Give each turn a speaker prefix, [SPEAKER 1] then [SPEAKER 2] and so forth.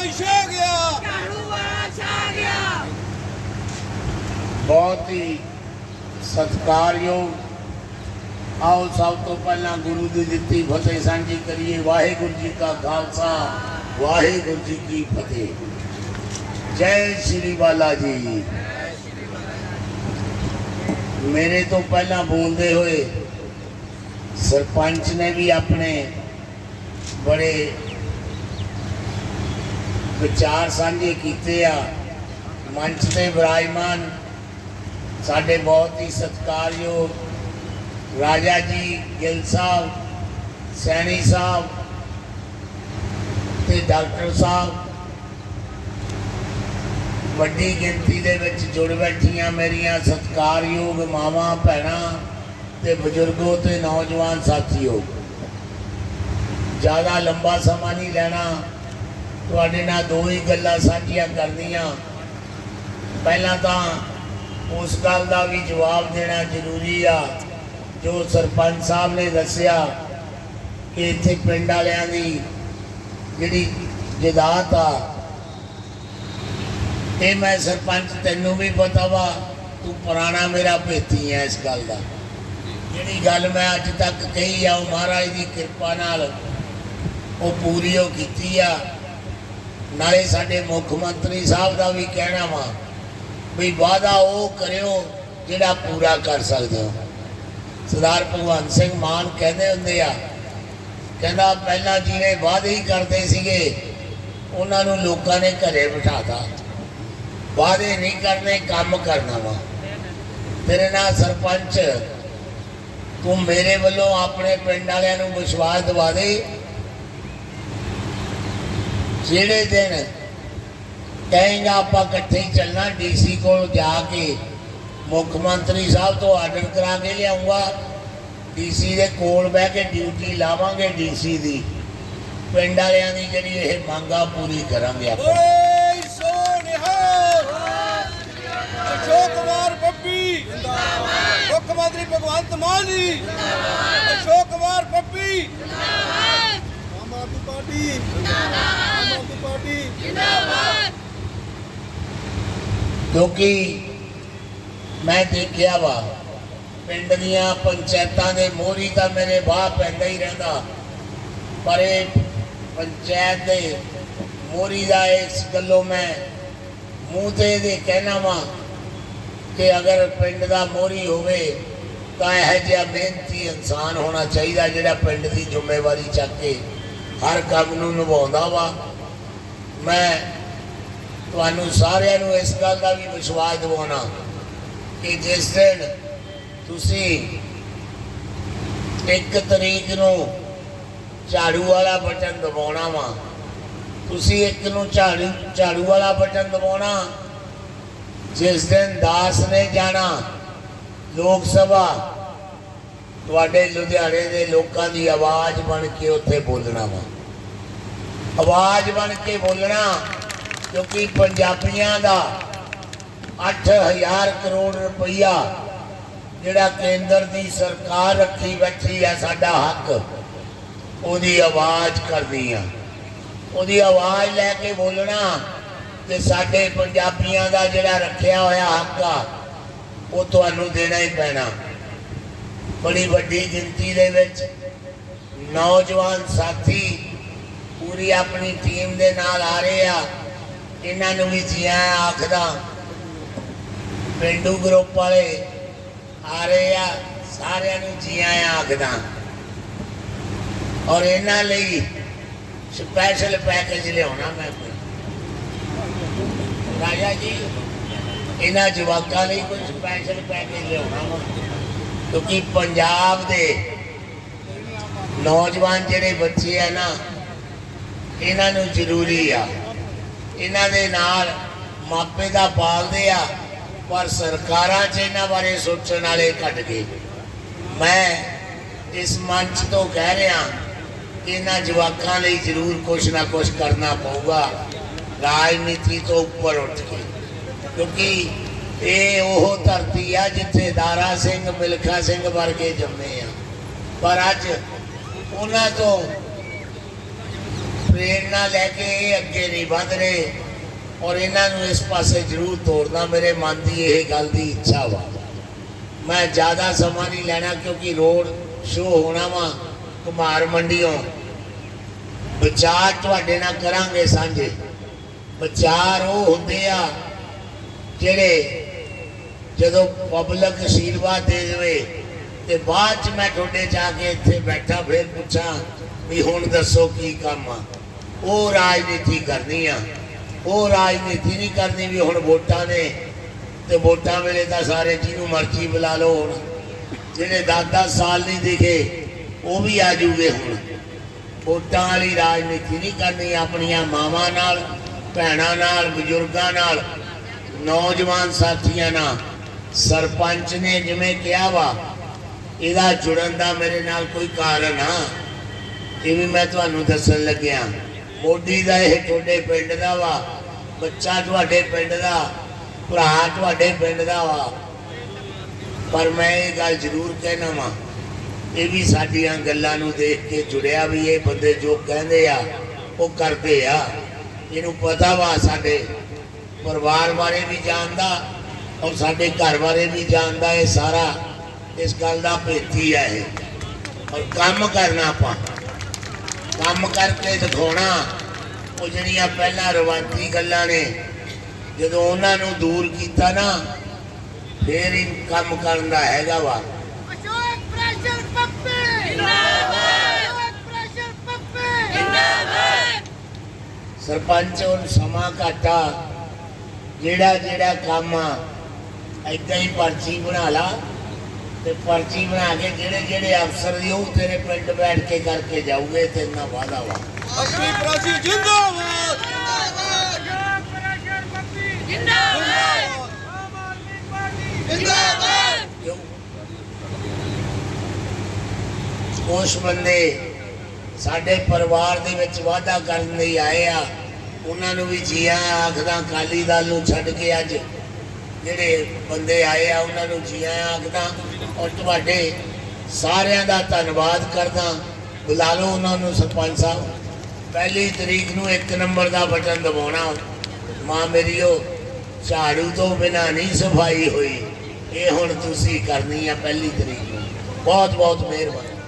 [SPEAKER 1] ਕੋਈ ਛੇ ਗਿਆ
[SPEAKER 2] ਝਾੜੂ ਵਾਲਾ ਛਾ ਗਿਆ।
[SPEAKER 3] ਬਹੁਤ ਹੀ ਸਤਿਕਾਰਯੋਗ। ਆਓ ਸਭ ਤੋਂ ਪਹਿਲਾਂ ਗੁਰੂ ਦੀ ਦਿੱਤੀ ਫਤਿਹ ਸਾਂਝੀ ਕਰੀਏ। ਵਾਹਿਗੁਰੂ ਜੀ ਕਾ ਖਾਲਸਾ, ਵਾਹਿਗੁਰੂ ਜੀ ਕੀ ਫਤਿਹ। ਜੈ ਸ਼੍ਰੀ ਬਾਲਾ ਜੀ। ਮੇਰੇ ਤੋਂ ਪਹਿਲਾਂ ਬੋਲਦੇ ਹੋਏ ਸਰਪੰਚ ਨੇ ਵੀ ਆਪਣੇ ਬੜੇ ਵਿਚਾਰ ਸਾਂਝੇ ਕੀਤੇ ਆ। ਮੰਚ ਤੇ ਵਿਰਾਜਮਾਨ ਸਾਡੇ ਬਹੁਤ ਹੀ ਸਤਿਕਾਰਯੋਗ ਰਾਜਾ ਜੀ ਗਿੱਲ ਸਾਹਿਬ, ਸੈਣੀ ਸਾਹਿਬ ਤੇ ਡਾਕਟਰ ਸਾਹਿਬ। ਵੱਡੀ ਗਿਣਤੀ ਦੇ ਵਿੱਚ ਜੁੜ ਬੈਠੀਆਂ ਮੇਰੀਆਂ ਸਤਿਕਾਰਯੋਗ ਮਾਵਾਂ, ਭੈਣਾਂ ਤੇ ਬਜ਼ੁਰਗੋ ਤੇ ਨੌਜਵਾਨ ਸਾਥੀਓ। ਜ਼ਿਆਦਾ ਲੰਬਾ ਸਮਾਂ ਨਹੀਂ ਲੈਣਾ। ਤੁਹਾਡੇ ਨਾਲ ਦੋ ਹੀ ਗੱਲਾਂ ਸਾਂਝੀਆਂ ਕਰਨੀਆਂ। ਪਹਿਲਾਂ ਤਾਂ ਉਸ ਗੱਲ ਦਾ ਵੀ ਜਵਾਬ ਦੇਣਾ ਜ਼ਰੂਰੀ ਆ। ਜੋ ਸਰਪੰਚ ਸਾਹਿਬ ਨੇ ਦੱਸਿਆ ਕਿ ਇੱਥੇ ਪਿੰਡ ਵਾਲਿਆਂ ਦੀ ਜਿਹੜੀ ਜਦਾਤ ਆ, ਇਹ ਮੈਂ ਸਰਪੰਚ ਤੈਨੂੰ ਵੀ ਪਤਾ ਵਾ, ਤੂੰ ਪੁਰਾਣਾ ਮੇਰਾ ਭੇਤੀ ਹੈ ਇਸ ਗੱਲ ਦਾ। ਜਿਹੜੀ ਗੱਲ ਮੈਂ ਅੱਜ ਤੱਕ ਕਹੀ ਆ, ਉਹ ਮਹਾਰਾਜ ਦੀ ਕਿਰਪਾ ਨਾਲ ਉਹ ਪੂਰੀ ਉਹ ਕੀਤੀ ਆ। ਨਾਲੇ ਸਾਡੇ ਮੁੱਖ ਮੰਤਰੀ ਸਾਹਿਬ ਦਾ ਵੀ ਕਹਿਣਾ ਵਾ ਵੀ ਵਾਅਦਾ ਉਹ ਕਰਿਓ ਜਿਹੜਾ ਪੂਰਾ ਕਰ ਸਕਦੇ ਹੋ। ਸਰਦਾਰ ਭਗਵੰਤ ਸਿੰਘ ਮਾਨ ਕਹਿੰਦੇ ਹੁੰਦੇ ਆ, ਕਹਿੰਦਾ ਪਹਿਲਾਂ ਜਿਹੜੇ ਵਾਅਦੇ ਹੀ ਕਰਦੇ ਸੀਗੇ, ਉਹਨਾਂ ਨੂੰ ਲੋਕਾਂ ਨੇ ਘਰੇ ਬਿਠਾਤਾ। ਵਾਅਦੇ ਨਹੀਂ ਕਰਨੇ, ਕੰਮ ਕਰਨਾ ਵਾ। ਤੇਰੇ ਨਾਲ ਸਰਪੰਚ, ਤੂੰ ਮੇਰੇ ਵੱਲੋਂ ਆਪਣੇ ਪਿੰਡ ਵਾਲਿਆਂ ਨੂੰ ਵਿਸ਼ਵਾਸ ਦਿਵਾ ਦੇ। ਜਿਹੜੇ ਦਿਨ ਕਹੇਗਾ ਆਪਾਂ ਇਕੱਠੇ ਹੀ ਚੱਲਣਾ ਡੀਸੀ ਕੋਲ ਜਾ ਕੇ ਮੁੱਖ ਮੰਤਰੀ ਸਾਹਿਬ ਤੋਂ ਆਰਡਰ ਕਰਾ ਕੇ ਲਿਆਉਂਗਾ ਡੀਸੀ ਦੇ ਕੋਲ ਬਹਿ ਕੇ ਡਿਊਟੀ ਲਾਵਾਂਗੇ ਡੀਸੀ ਦੀ ਪਿੰਡ ਵਾਲਿਆਂ ਦੀ ਜਿਹੜੀ ਇਹ ਮੰਗਾ ਪੂਰੀ ਕਰਾਂਗੇ ਆਪਾਂ
[SPEAKER 1] ਓਏ ਸੋਨਿਹਾ ਅਸ਼ੋਕ ਕੁਮਾਰ ਬੱਬੀ ਜਿੰਦਾਬਾਦ ਮੁੱਖ ਮੰਤਰੀ ਭਗਵੰਤ ਮਾਨ ਜੀ ਜਿੰਦਾਬਾਦ ਅਸ਼ੋਕ ਕੁਮਾਰ ਬੱਬੀ ਆਮ ਆਦਮੀ ਪਾਰਟੀ ਜਿੰਦਾਬਾਦ ਆਮ ਆਦਮੀ ਪਾਰਟੀ
[SPEAKER 3] ਕਿਉਂਕਿ ਮੈਂ ਦੇਖਿਆ ਵਾ ਪਿੰਡ ਦੀਆਂ ਪੰਚਾਇਤਾਂ ਦੇ ਮੋਹਰੀ ਤਾਂ ਮੇਰੇ ਬਾਹ ਪੈਂਦਾ ਹੀ ਰਹਿੰਦਾ ਪਰ ਇਹ ਪੰਚਾਇਤ ਦੇ ਮੋਹਰੀ ਦਾ ਇਸ ਗੱਲੋਂ ਮੈਂ ਮੂੰਹ ਤੇ ਦੇ ਕਹਿਣਾ ਵਾ ਕਿ ਅਗਰ ਪਿੰਡ ਦਾ ਮੋਹਰੀ ਹੋਵੇ ਤਾਂ ਇਹ ਜਿਹਾ ਮਿਹਨਤੀ ਇਨਸਾਨ ਹੋਣਾ ਚਾਹੀਦਾ ਜਿਹੜਾ ਪਿੰਡ ਦੀ ਜ਼ਿੰਮੇਵਾਰੀ ਚੱਕ ਕੇ ਹਰ ਕੰਮ ਨੂੰ ਨਿਭਾਉਂਦਾ ਵਾ। ਮੈਂ ਤੁਹਾਨੂੰ ਸਾਰਿਆਂ ਨੂੰ ਇਸ ਗੱਲ ਦਾ ਵੀ ਵਿਸ਼ਵਾਸ ਦਿਵਾਉਣਾ ਕਿ ਜਿਸ ਦਿਨ ਤੁਸੀਂ ਇੱਕ ਤਰੀਕ ਨੂੰ ਝਾੜੂ ਵਾਲਾ ਬਟਨ ਦਬਾਉਣਾ ਵਾ, ਤੁਸੀਂ ਇੱਕ ਨੂੰ ਝਾੜੂ ਝਾੜੂ ਵਾਲਾ ਬਟਨ ਦਬਾਉਣਾ, ਜਿਸ ਦਿਨ ਦਾਸ ਨੇ ਜਾਣਾ, ਲੋਕ ਸਭਾ ਤੁਹਾਡੇ ਲੁਧਿਆਣੇ ਦੇ ਲੋਕਾਂ ਦੀ ਆਵਾਜ਼ ਬਣ ਕੇ ਉੱਥੇ ਬੋਲਣਾ ਵਾ। ਆਵਾਜ਼ ਬਣ ਕੇ ਬੋਲਣਾ, ਕਿਉਂਕਿ ਪੰਜਾਬੀਆਂ ਦਾ 8000 ਕਰੋੜ ਰੁਪਈਆ ਜਿਹੜਾ ਕੇਂਦਰ ਦੀ ਸਰਕਾਰ ਰੱਖੀ ਬੈਠੀ ਆ, ਸਾਡਾ ਹੱਕ, ਉਹਦੀ ਆਵਾਜ਼ ਕਰਨੀ ਆ। ਉਹਦੀ ਆਵਾਜ਼ ਲੈ ਕੇ ਬੋਲਣਾ ਕਿ ਸਾਡੇ ਪੰਜਾਬੀਆਂ ਦਾ ਜਿਹੜਾ ਰੱਖਿਆ ਹੋਇਆ ਹੱਕ ਆ, ਉਹ ਤੁਹਾਨੂੰ ਦੇਣਾ ਹੀ ਪੈਣਾ। ਬੜੀ ਵੱਡੀ ਗਿਣਤੀ ਦੇ ਵਿੱਚ ਨੌਜਵਾਨ ਸਾਥੀ ਪੂਰੀ ਆਪਣੀ ਟੀਮ ਦੇ ਨਾਲ ਆ ਰਹੇ ਆ। ਇਹਨਾਂ ਨੂੰ ਵੀ ਜੀਆਂ ਆਖਦਾ, ਪਿੰਡੂ ਗਰੁੱਪ ਵਾਲੇ ਆ ਰਹੇ ਆ, ਸਾਰਿਆਂ ਨੂੰ ਜੀਆਂ ਆਖਦਾ। ਔਰ ਇਹਨਾਂ ਲਈ ਸਪੈਸ਼ਲ ਪੈਕੇਜ ਲਿਆਉਣਾ ਮੈਂ ਕੋਈ। ਰਾਜਾ ਜੀ, ਇਹਨਾਂ ਜਵਾਕਾਂ ਲਈ ਕੋਈ ਸਪੈਸ਼ਲ ਪੈਕੇਜ ਲਿਆਉਣਾ ਵਾ? ਕਿਉਂਕਿ ਪੰਜਾਬ ਦੇ ਨੌਜਵਾਨ ਜਿਹੜੇ ਬੱਚੇ ਆ ਨਾ, ਇਹਨਾਂ ਨੂੰ ਜ਼ਰੂਰੀ ਆ। ਇਹਨਾਂ ਦੇ ਨਾਲ ਮਾਪੇ ਦਾ ਪਾਲਦੇ ਆ, ਪਰ ਸਰਕਾਰਾਂ 'ਚ ਇਹਨਾਂ ਬਾਰੇ ਸੋਚਣ ਵਾਲੇ ਘਟ ਗਏ। ਮੈਂ ਇਸ ਮੰਚ ਤੋਂ ਕਹਿ ਰਿਹਾ ਕਿ ਇਹਨਾਂ ਜਵਾਕਾਂ ਲਈ ਜ਼ਰੂਰ ਕੁਝ ਨਾ ਕੁਝ ਕਰਨਾ ਪਊਗਾ। ਰਾਜਨੀਤੀ ਤੋਂ ਉੱਪਰ ਉੱਠ ਕੇ। ਕਿਉਂਕਿ ਇਹ ਉਹ ਧਰਤੀ ਆ ਜਿੱਥੇ ਦਾਰਾ ਸਿੰਘ, ਮਿਲਖਾ ਸਿੰਘ ਵਰਗੇ ਜੰਮੇ ਆ। ਪਰ ਅੱਜ ਉਹਨਾਂ ਤੋਂ ਪ੍ਰੇਰਣਾ ਲੈ ਕੇ ਇਹ ਅੱਗੇ ਨਹੀਂ ਵਧ ਰਹੇ ਔਰ ਇਹਨਾਂ ਨੂੰ ਇਸ ਪਾਸੇ ਜ਼ਰੂਰ ਤੋੜਨਾ ਮੇਰੇ ਮਨ ਦੀ ਇਹ ਗੱਲ ਦੀ ਇੱਛਾ ਵਾ। ਮੈਂ ਜ਼ਿਆਦਾ ਸਮਾਂ ਨਹੀਂ ਲੈਣਾ ਕਿਉਂਕਿ ਰੋਡ ਸ਼ੋ ਹੋਣਾ ਵਾ ਕੁਮਾਰ ਮੰਡੀੋਂ ਵਿਚਾਰ ਤੁਹਾਡੇ ਨਾਲ ਕਰਾਂਗੇ ਸਾਂਝੇ। ਵਿਚਾਰ ਉਹ ਹੁੰਦੇ ਆ ਜਿਹੜੇ ਜਦੋਂ ਪਬਲਿਕ ਅਸ਼ੀਰਵਾਦ ਦੇ ਦੇਵੇ, ਤੇ ਬਾਅਦ ਚ ਮੈਂ ਤੁਹਾਡੇ ਜਾ ਕੇ ਇੱਥੇ ਬੈਠਾ, ਫਿਰ ਪੁੱਛਾਂ ਵੀ ਹੁਣ ਦੱਸੋ ਕੀ ਕੰਮ ਆ। ਉਹ ਰਾਜਨੀਤੀ ਕਰਨੀ ਆ। ਉਹ ਰਾਜਨੀਤੀ ਨਹੀਂ ਕਰਨੀ ਵੀ ਹੁਣ ਵੋਟਾਂ ਨੇ, ਤੇ ਵੋਟਾਂ ਵੇਲੇ ਤਾਂ ਸਾਰੇ ਜਿਹਨੂੰ ਮਰਜ਼ੀ ਬੁਲਾ ਲਓ ਹੁਣ। ਜਿਹੜੇ 10-10 ਸਾਲ ਨਹੀਂ ਦਿਖੇ, ਉਹ ਵੀ ਆ ਜੂਗੇ ਹੁਣ। ਵੋਟਾਂ ਵਾਲੀ ਰਾਜਨੀਤੀ ਨਹੀਂ ਕਰਨੀ ਆਪਣੀਆਂ ਮਾਵਾਂ ਨਾਲ, ਭੈਣਾਂ ਨਾਲ, ਬਜ਼ੁਰਗਾਂ ਨਾਲ, ਨੌਜਵਾਨ ਸਾਥੀਆਂ ਨਾਲ। ਸਰਪੰਚ ਨੇ ਜਿਵੇਂ ਕਿਹਾ ਵਾ, ਇਹਦਾ ਜੁੜਨ ਦਾ ਮੇਰੇ ਨਾਲ ਕੋਈ ਕਾਰਨ ਆ। ਇਹ ਵੀ ਮੈਂ ਤੁਹਾਨੂੰ ਦੱਸਣ ਲੱਗਿਆ। ਮੋਢੀ ਦਾ ਇਹ ਤੁਹਾਡੇ ਪਿੰਡ ਦਾ ਵਾ, ਬੱਚਾ ਤੁਹਾਡੇ ਪਿੰਡ ਦਾ, ਭਰਾ ਤੁਹਾਡੇ ਪਿੰਡ ਦਾ ਵਾ। ਪਰ ਮੈਂ ਇਹ ਗੱਲ ਜ਼ਰੂਰ ਕਹਿਣਾ ਵਾ, ਇਹ ਵੀ ਸਾਡੀਆਂ ਗੱਲਾਂ ਨੂੰ ਦੇਖ ਕੇ ਜੁੜਿਆ ਵੀ ਇਹ ਬੰਦੇ ਜੋ ਕਹਿੰਦੇ ਆ, ਉਹ ਕਰਦੇ ਆ। ਇਹਨੂੰ ਪਤਾ ਵਾ ਸਾਡੇ ਪਰਿਵਾਰ ਬਾਰੇ ਵੀ ਜਾਣਦਾ ਔਰ ਸਾਡੇ ਘਰ ਬਾਰੇ ਵੀ ਜਾਣਦਾ ਇਹ ਸਾਰਾ। ਇਸ ਗੱਲ ਦਾ ਭੇਤੀ ਹੈ ਇਹ। ਔਰ ਕੰਮ ਕਰਨਾ ਆਪਾਂ। ਕੰਮ ਕਰਕੇ ਦਿਖਾਉਣਾ। ਉਹ ਜਿਹੜੀਆਂ ਪਹਿਲਾਂ ਰਵਾਇਤੀ ਗੱਲਾਂ ਨੇ ਜਦੋਂ ਉਹਨਾਂ ਨੂੰ ਦੂਰ ਕੀਤਾ ਨਾ ਫੇਰ ਹੀ ਕੰਮ ਕਰਨ ਦਾ ਹੈਗਾ ਵਾ।
[SPEAKER 2] ਅਸ਼ੋਕ ਪ੍ਰੈਸ਼ਰ ਪੱਪੇ! ਜਿੰਦਾਬਾਦ ਅਸ਼ੋਕ ਪ੍ਰੈਸ਼ਰ ਪੱਪੇ! ਜਿੰਦਾਬਾਦ
[SPEAKER 3] ਸਰਪੰਚ ਹੁਣ ਸਮਾਂ ਘਾਟਾ। ਜਿਹੜਾ ਜਿਹੜਾ ਕੰਮ ਆ ਏਦਾਂ ਹੀ ਪਰਚੀ ਬਣਾ ਲਾ ਤੇ ਪਰਚੀ ਬਣਾ ਕੇ ਜਿਹੜੇ ਜਿਹੜੇ ਅਫਸਰ ਦੀ ਉਹ ਤੇਰੇ ਪਿੰਡ ਬੈਠ ਕੇ ਕਰਕੇ ਜਾਊਗੇ ਤੇ ਇੰਨਾ ਵਾਦਾ ਵਾ।
[SPEAKER 1] ਪੱਪੀ ਪ੍ਰਾਚੀ ਜਿੰਦਾਬਾਦ।
[SPEAKER 3] ਕੁਛ ਬੰਦੇ ਸਾਡੇ ਪਰਿਵਾਰ ਦੇ ਵਿੱਚ ਵਾਅਦਾ ਕਰਨ ਲਈ ਆਏ ਆ। ਉਹਨਾਂ ਨੂੰ ਵੀ ਜੀਆਂ ਆਖਦਾ ਕਾਲੀ ਦਲ ਨੂੰ ਛੱਡ ਕੇ ਅੱਜ ਜਿਹੜੇ ਬੰਦੇ ਆਏ ਆ, ਉਹਨਾਂ ਨੂੰ ਜੀਆਂ ਆਖਦਾ ਔਰ ਤੁਹਾਡੇ ਸਾਰਿਆਂ ਦਾ ਧੰਨਵਾਦ ਕਰਦਾ। ਬੁਲਾ ਲਓ ਉਹਨਾਂ ਨੂੰ ਸਰਪੰਚ ਸਾਹਿਬ। ਪਹਿਲੀ ਤਰੀਕ ਨੂੰ ਇੱਕ ਨੰਬਰ ਦਾ ਬਟਨ ਦਬਾਉਣਾ। ਮਾਂ ਮੇਰੀਓ ਝਾੜੂ ਤੋਂ ਬਿਨਾ ਨਹੀਂ ਸਫ਼ਾਈ ਹੋਈ। ਇਹ ਹੁਣ ਤੁਸੀਂ ਕਰਨੀ ਆ ਪਹਿਲੀ ਤਰੀਕ ਨੂੰ। ਬਹੁਤ ਬਹੁਤ ਮਿਹਰਬਾਨੀ।